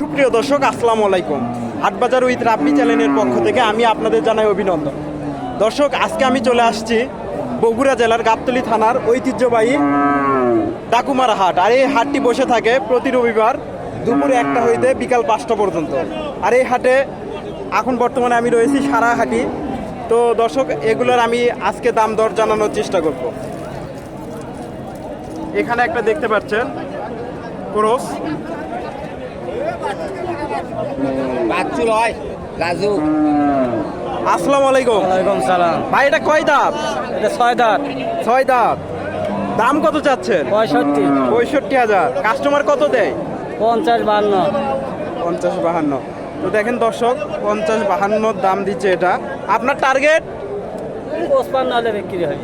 সুপ্রিয় দর্শক, আসসালামু আলাইকুম। হাটবাজার উইথ রাব্বি চ্যানেলের পক্ষ থেকে আমি আপনাদের জানাই অভিনন্দন। দর্শক, আজকে আমি চলে আসছি বগুড়া জেলার গাবতলী থানার ঐতিহ্যবাহী ডাকুমারা হাট। আর এই হাটটি বসে থাকে প্রতি রবিবার দুপুরে একটা হইতে বিকাল পাঁচটা পর্যন্ত। আর এই হাটে এখন বর্তমানে আমি রয়েছি সারা হাটি তো দর্শক, এগুলোর আমি আজকে দাম দর জানানোর চেষ্টা করব। এখানে একটা দেখতে পাচ্ছেন, ক্রস। বাচ্চু লয় রাজু। আসসালামু আলাইকুম। ওয়ালাইকুম সালাম। ভাই এটা কয় দাঁত? এটা ছয় দাঁত। ছয় দাঁত। দাম কত চাচ্ছেন? পঁয়ষট্টি। পঁয়ষট্টি হাজার। কাস্টমার কত দেয়? পঞ্চাশ বান্ন পঞ্চাশ বাহান্ন। তো দেখেন দর্শক পঞ্চাশ বাহান্নর দাম দিচ্ছে এটা। আপনার টার্গেট? পঁচপান্ন হলে বিক্রি হয়।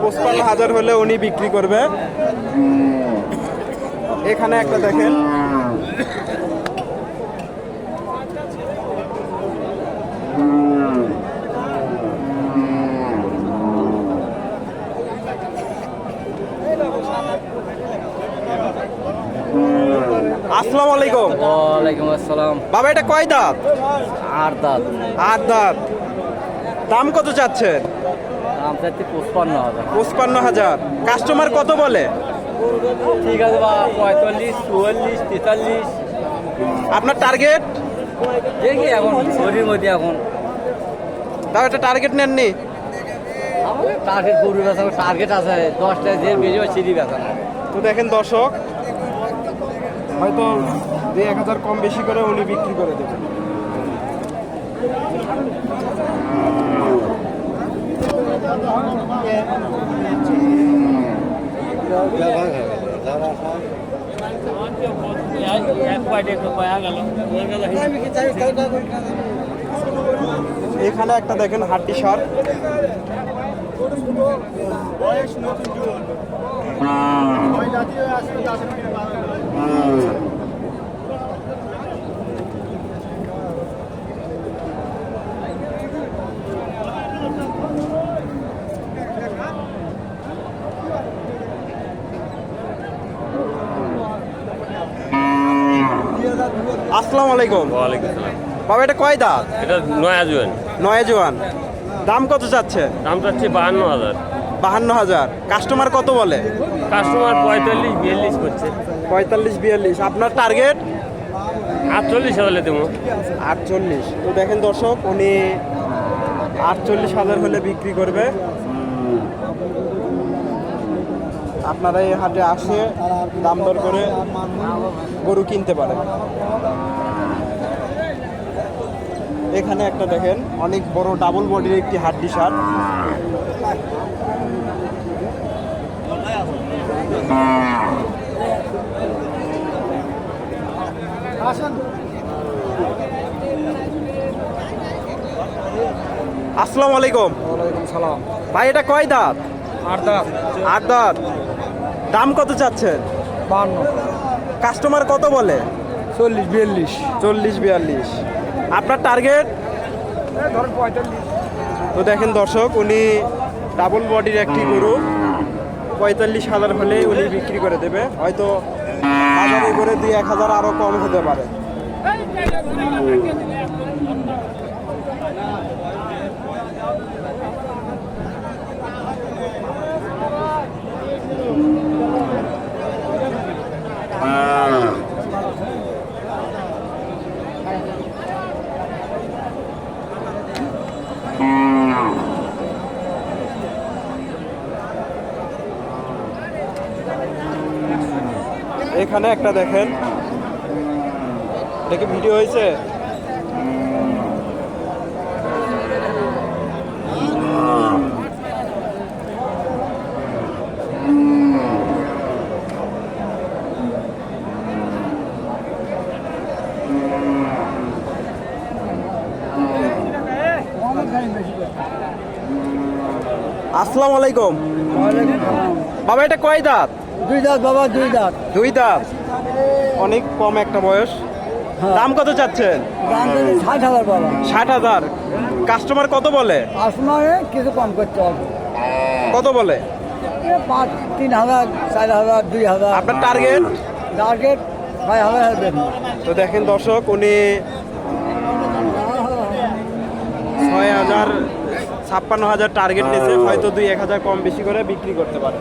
পঁচপান্ন হাজার হলে উনি বিক্রি করবে। এখানে একটা দেখেন। আসসালামু আলাইকুম। ওয়ালাইকুম আসসালাম। বাবা এটা কয় দাঁত? আট দাঁত। আট দাঁত। দাম কত চাচ্ছেন? দাম চাচ্ছি পঁচপান্ন হাজার। পঁচপান্ন হাজার। কাস্টমার কত বলে? ঠিক আছে বা পঁয়তাল্লিশ চুয়াল্লিশ তেতাল্লিশ। আপনার টার্গেট দেখি এখন শরীর মধ্যে এখন। তাও একটা টার্গেট নেননি? টার্গেট গরু বেচা টার্গেট আছে। দশটা যে বেশি সিঁড়ি বেচা না। তো দেখেন দর্শক হয়তো দুই এক হাজার কম বেশি করে উনি বিক্রি করে দেবেন। এখানে একটা দেখেন হাড্ডি সার। আসসালামু আলাইকুম। ওয়ালাইকুম সালাম। বাবা এটা কয় দাঁত? এটা নয় আজুয়েন নয় জোয়ান দাম কত চাচ্ছে? দাম চাচ্ছি বাহান্ন হাজার। বাহান্ন হাজার। কাস্টমার কত বলে? কাস্টমার পঁয়তাল্লিশ বিয়াল্লিশ করছে। পঁয়তাল্লিশ বিয়াল্লিশ। আপনার টার্গেট আটচল্লিশ হলে দেবো। আটচল্লিশ। তো দেখেন দর্শক উনি আটচল্লিশ হাজার হলে বিক্রি করবে। আপনারা এই হাটে আসে দাম দর করে গরু কিনতে পারেন। এখানে একটা দেখেন অনেক বড় ডাবল বডির একটি হাড্ডি সার আসসালামু আলাইকুম। ওয়ালাইকুম সালাম। ভাই এটা কয় দাঁত? আট দাঁত। আট দাঁত। দাম কত চাচ্ছেন? বান্ন। কাস্টমার কত বলে? চল্লিশ বিয়াল্লিশ। চল্লিশ বিয়াল্লিশ। আপনার টার্গেট? তো দেখেন দর্শক উনি ডাবল বডির একটি গরু। পঁয়তাল্লিশ হাজার হলে উনি বিক্রি করে দেবে। হয়তো হাজারে করে দুই এক হাজার আরও কম হতে পারে। এখানে একটা দেখেন। এটা কি ভিডিও হয়েছে? আসসালামু আলাইকুম। বাবা এটা কয় দাঁত? দুই দাঁত বাবা দুই দাঁত। দুই দাঁত? অনেক কম একটা বয়স। দাম কত চাচ্ছেন? ষাট হাজার বাবা। ষাট হাজার। কাস্টমার কত বলে? আসমানে কিছু কম করতে হবে। কত বলে? পাঁচ তিন হাজার চার হাজার দুই হাজার। আপনার টার্গেট টার্গেট ভাই হবে তো দেখেন দর্শক উনি ছয় হাজার ছাপ্পান্ন হাজার টার্গেট নিয়েছে হয়তো দুই এক হাজার কম বেশি করে বিক্রি করতে পারে।